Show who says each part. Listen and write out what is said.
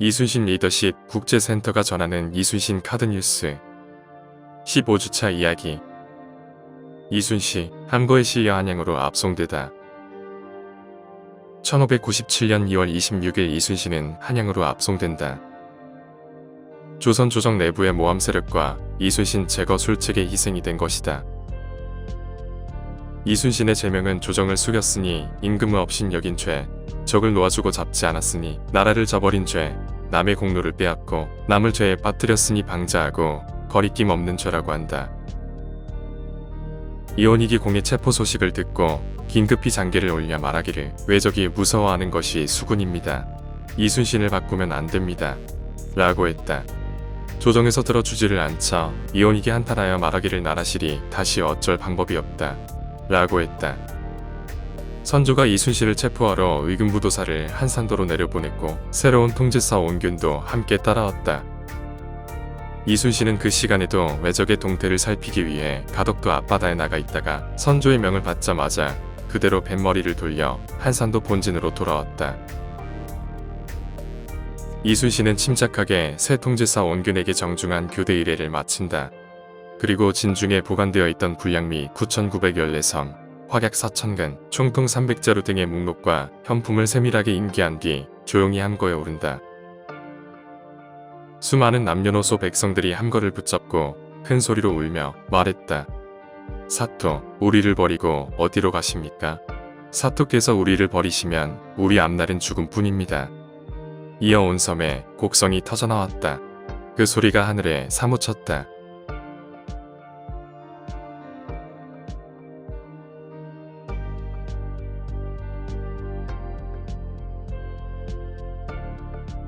Speaker 1: 이순신 리더십 국제센터가 전하는 이순신 카드뉴스 15주차 이야기 이순시 함거에 실려 한양으로 압송되다 1597년 2월 26일 이순신은 한양으로 압송된다. 조선 조정 내부의 모함 세력과 이순신 제거 술책의 희생이 된 것이다. 이순신의 제명은 조정을 숙였으니 임금의 없인 여긴 죄, 적을 놓아주고 잡지 않았으니 나라를 저버린 죄, 남의 공로를 빼앗고 남을 죄에 빠뜨렸으니 방자하고 거리낌 없는 죄라고 한다. 이온익이 공의 체포 소식을 듣고 긴급히 장계를 올려 말하기를 외적이 무서워하는 것이 수군입니다. 이순신을 바꾸면 안 됩니다. 라고 했다. 조정에서 들어주지를 않자 이온익이 한탄하여 말하기를 나라실이 다시 어쩔 방법이 없다. 라고 했다. 선조가 이순신을 체포하러 의금부도사를 한산도로 내려보냈고 새로운 통제사 온균도 함께 따라왔다. 이순신은 그 시간에도 외적의 동태를 살피기 위해 가덕도 앞바다에 나가 있다가 선조의 명을 받자마자 그대로 뱃머리를 돌려 한산도 본진으로 돌아왔다. 이순신은 침착하게 새 통제사 온균에게 정중한 교대 의례를 마친다. 그리고 진중에 보관되어 있던 불량미 9,914 성, 확약 4,000근, 총통 300자루 등의 목록과 현품을 세밀하게 인계한 뒤 조용히 함거에 오른다. 수많은 남녀노소 백성들이 함거를 붙잡고 큰 소리로 울며 말했다. 사토, 우리를 버리고 어디로 가십니까? 사토께서 우리를 버리시면 우리 앞날은 죽음뿐입니다. 이어 온 섬에 곡성이 터져나왔다. 그 소리가 하늘에 사무쳤다.